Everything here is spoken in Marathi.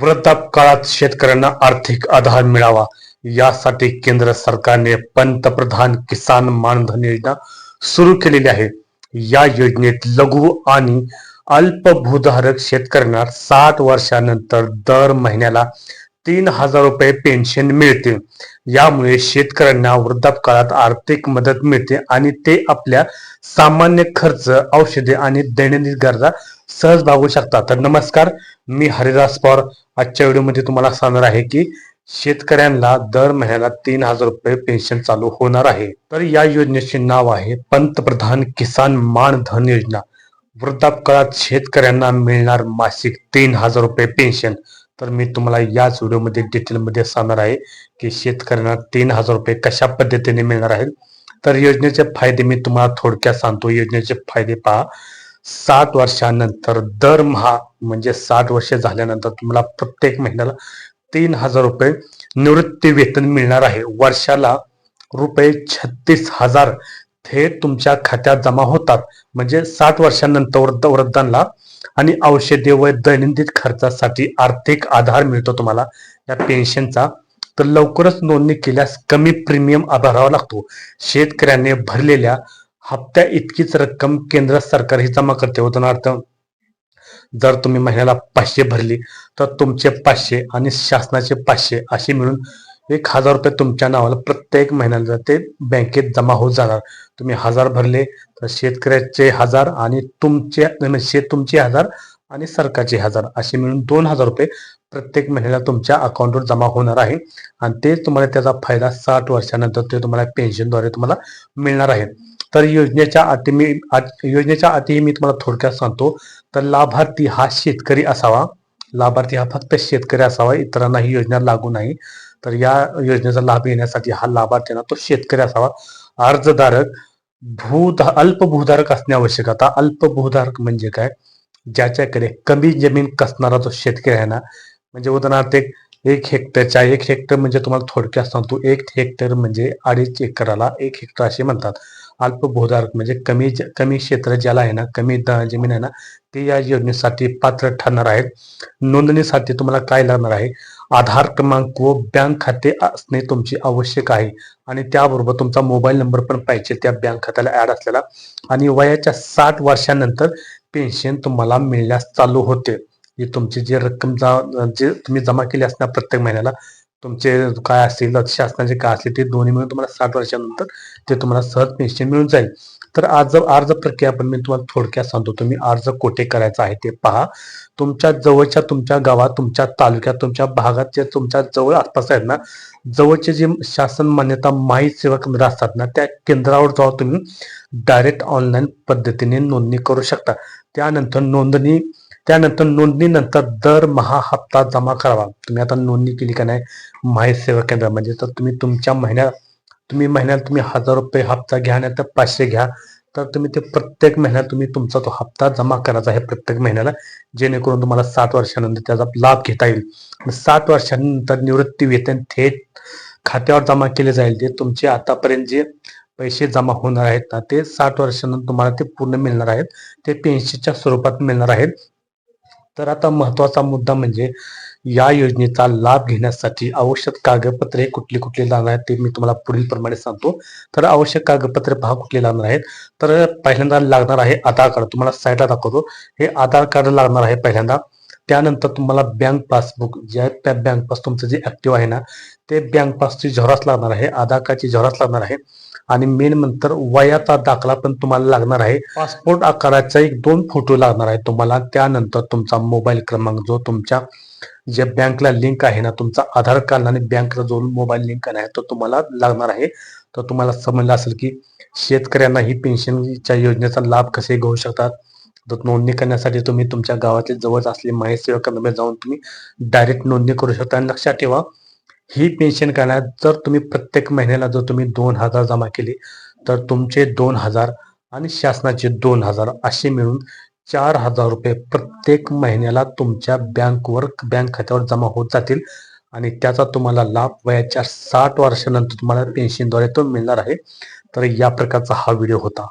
वृद्धापकाळात शेतकऱ्यांना आर्थिक आधार मिळावा. यासाठी केंद्र सरकारने पंतप्रधान किसान मानधन योजना सुरू केलेली आहे. या योजनेत लघु आणि अल्पभूधारक शेतकऱ्यांना साठ वर्षानंतर दर महिन्याला तीन हजार रुपये पेन्शन मिळते. यामुळे शेतकऱ्यांना वृद्धापकाळात आर्थिक मदत मिळते आणि ते आपल्या सामान्य खर्च औषधे आणि दैनंदिन गरजा सहज भागू शकतात. तर नमस्कार मी हरिदास पवार. आजच्या व्हिडिओमध्ये तुम्हाला सांगणार आहे की शेतकऱ्यांना दर महिन्याला तीन हजार रुपये पेन्शन चालू होणार आहे. तर या योजनेचे नाव आहे पंतप्रधान किसान मान धन योजना. वृद्धापकाळात शेतकऱ्यांना मिळणार मासिक तीन हजार रुपये पेन्शन तर मी तुम्हाला याच व्हिडिओमध्ये डिटेलमध्ये सांगणार आहे की शेतकऱ्यांना तीन हजार रुपये कशा पद्धतीने मिळणार आहेत. तर योजनेचे फायदे मी तुम्हाला थोडक्यात सांगतो. योजनेचे फायदे पहा. साठ वर्षानंतर दरमहा म्हणजे साठ वर्ष झाल्यानंतर तुम्हाला प्रत्येक महिन्याला तीन हजार रुपये निवृत्ती वेतन मिळणार आहे. वर्षाला रुपये छत्तीस हजार थेट तुमच्या खात्यात जमा होतात. म्हणजे साठ वर्षानंतर वृद्ध वृद्धांना आणि औषधे व दैनंदिन खर्चासाठी आर्थिक आधार मिळतो तुम्हाला. या पेन्शनचा तर लवकरच नोंदणी केल्यास कमी प्रीमियम भरावा लागतो. शेतकऱ्याने भरलेल्या हप्त्या इतकीच रक्कम केंद्र सरकार ही जमा करते हो उदाहरणार्थ जर तुम्ही महिन्याला पाचशे भरली तर तुमचे पाचशे आणि शासनाचे पाचशे असे मिळून एक हजार रुपये तुमच्या नावाला प्रत्येक महिन्याला ते बँकेत जमा होत जाणार. तुम्ही हजार भरले तर शेतकऱ्याचे हजार आणि तुमचे शेत तुमचे हजार आणि सरकारचे हजार असे मिळून दोन हजार रुपये प्रत्येक महिन्याला तुमच्या अकाउंटवर जमा होणार आहे. आणि ते तुम्हाला त्याचा फायदा साठ वर्षानंतर ते तुम्हाला पेन्शनद्वारे तुम्हाला मिळणार आहे. तर योजनेच्या अटी मी योजनेच्या अटी मी तुम्हाला थोडक्यात सांगतो तर लाभार्थी हा शेतकरी असावा. लाभार्थी हा फक्त शेतकरी असावा इतरांना ही योजना लागू नाही. तर या योजनेचा लाभ घेण्यासाठी हा लाभार्थ्यांना तो शेतकरी असावा. अर्जधारक भूधा अल्पभूधारक असणे आवश्यक. आता अल्पभूधारक म्हणजे काय? ज्याच्याकडे कमी जमीन कसणारा जो शेतकरी आहे ना म्हणजे उदाहरणार्थ एक एक हेक्टरच्या एक हेक्टर म्हणजे तुम्हाला थोडक्यात सांगतो एक हेक्टर म्हणजे अडीच एकराला एक हेक्टर असे म्हणतात. अल्पभूधारक म्हणजे कमी कमी क्षेत्र ज्याला आहे ना कमी जमीन आहे ना ते या योजनेसाठी पात्र ठरणार आहेत. नोंदणीसाठी तुम्हाला काय लागणार आहे? आधार क्रमांक व बँक खाते असणे तुमचे आवश्यक आहे. आणि त्याबरोबर तुमचा मोबाईल नंबर पण पाहिजे त्या बँक खात्याला ऍड असलेला. आणि वयाच्या साठ वर्षानंतर पेन्शन तुम्हाला मिळण्यास चालू होते. ही तुमची जी रक्कम जा- जे तुम्ही जमा केली असणार प्रत्येक महिन्याला तुमचे काय असतील शासनाचे काय असतील ते दोन्ही मिळून तुम्हाला साठ वर्षानंतर ते तुम्हाला सहज पेन्शन मिळून जाईल. तर अर्ज अर्ज प्रक्रिया पण मी तुम्हाला थोडक्यात सांगतो. तुम्ही अर्ज कोठे करायचा आहे ते पहा. तुमच्या जवळच्या तुमच्या गावात तुमच्या तालुक्यात तुमच्या भागात जे तुमच्या जवळ आसपास आहेत ना जवळचे जे शासन मान्यता माहिती सेवा केंद्र असतात ना त्या केंद्रावर जाऊन तुम्ही डायरेक्ट ऑनलाईन पद्धतीने नोंदणी करू शकता. त्यानंतर नोंदणी त्यानंतर नोंदणीनंतर दरमहा हप्ता जमा करावा. तुम्ही आता नोंदणी केली का नाही? माहिती सेवा केंद्र. म्हणजे तर तुम्ही तुमच्या महिन्यात तुम्ही महिन्यात तुम्ही हजार रुपये हप्ता घ्या नाही तर पाचशे घ्या तर तुम्ही ते प्रत्येक महिन्यात तुम्ही तुमचा तो हप्ता जमा करायचा आहे प्रत्येक महिन्याला जेणेकरून तुम्हाला सात वर्षानंतर त्याचा लाभ घेता येईल. सात वर्षानंतर निवृत्ती वेतन थेट खात्यावर जमा केले जाईल. ते तुमचे आतापर्यंत जे पैसे जमा होणार आहेत ना ते साठ वर्षानंतर तुम्हाला ते पूर्ण मिळणार आहेत. ते पेन्शनच्या स्वरूपात मिळणार आहेत. तर आता महत्त्वाचा मुद्दा म्हणजे या योजनेचा लाभ घेण्यासाठी आवश्यक कागदपत्रे कुठली कुठली लागणार आहेत ते मी तुम्हाला पुढील प्रमाणे सांगतो. तर आवश्यक कागदपत्रे पहा कुठली लागणार आहेत. तर पहिल्यांदा लागणार आहे आधार कार्ड. तुम्हाला साईडला दाखवतो. हे आधार कार्ड लागणार आहे पहिल्यांदा. त्यानंतर तुम्हाला बँक पासबुक जे बँक पास तुमचं जे ऍक्टिव्ह आहे ना ते बँक पासची झेरॉक्स लागणार आहे. आधार कार्डची झेरॉक्स लागणार आहे. आणि मेन नंतर वयाचा दाखला पण तुम्हाला लागणार आहे. पासपोर्ट आकाराचा एक दोन फोटो लागणार आहे तुम्हाला. त्यानंतर तुमचा मोबाईल क्रमांक जो तुमच्या जे बँकला लिंक आहे ना तुमचा आधार कार्ड आणि बँकला जो मोबाईल लिंक आहे तो तुम्हाला लागणार आहे. तर तुम्हाला समजलं असेल की शेतकऱ्यांना ही पेन्शनच्या योजनेचा लाभ कसे घेऊ शकतात? तर नोंदणी करण्यासाठी तुम्ही तुमच्या गावातील जवळ असलेले माहिती सेवा केंद्रामध्ये जाऊन तुम्ही डायरेक्ट नोंदणी करू शकता. आणि लक्षात ठेवा ही पेन्शन काढण्यात जर तुम्ही प्रत्येक महिन्याला जर तुम्ही दोन हजार जमा केले तर तुमचे दोन हजार आणि शासनाचे दोन हजार असे मिळून चार हजार रुपये प्रत्येक महिन्याला तुमच्या बँकवर बँक खात्यावर जमा होत जातील. आणि त्याचा तुम्हाला लाभ वयाच्या साठ वर्षानंतर तुम्हाला पेन्शनद्वारे तो मिळणार आहे. तर या प्रकारचा हा व्हिडिओ होता.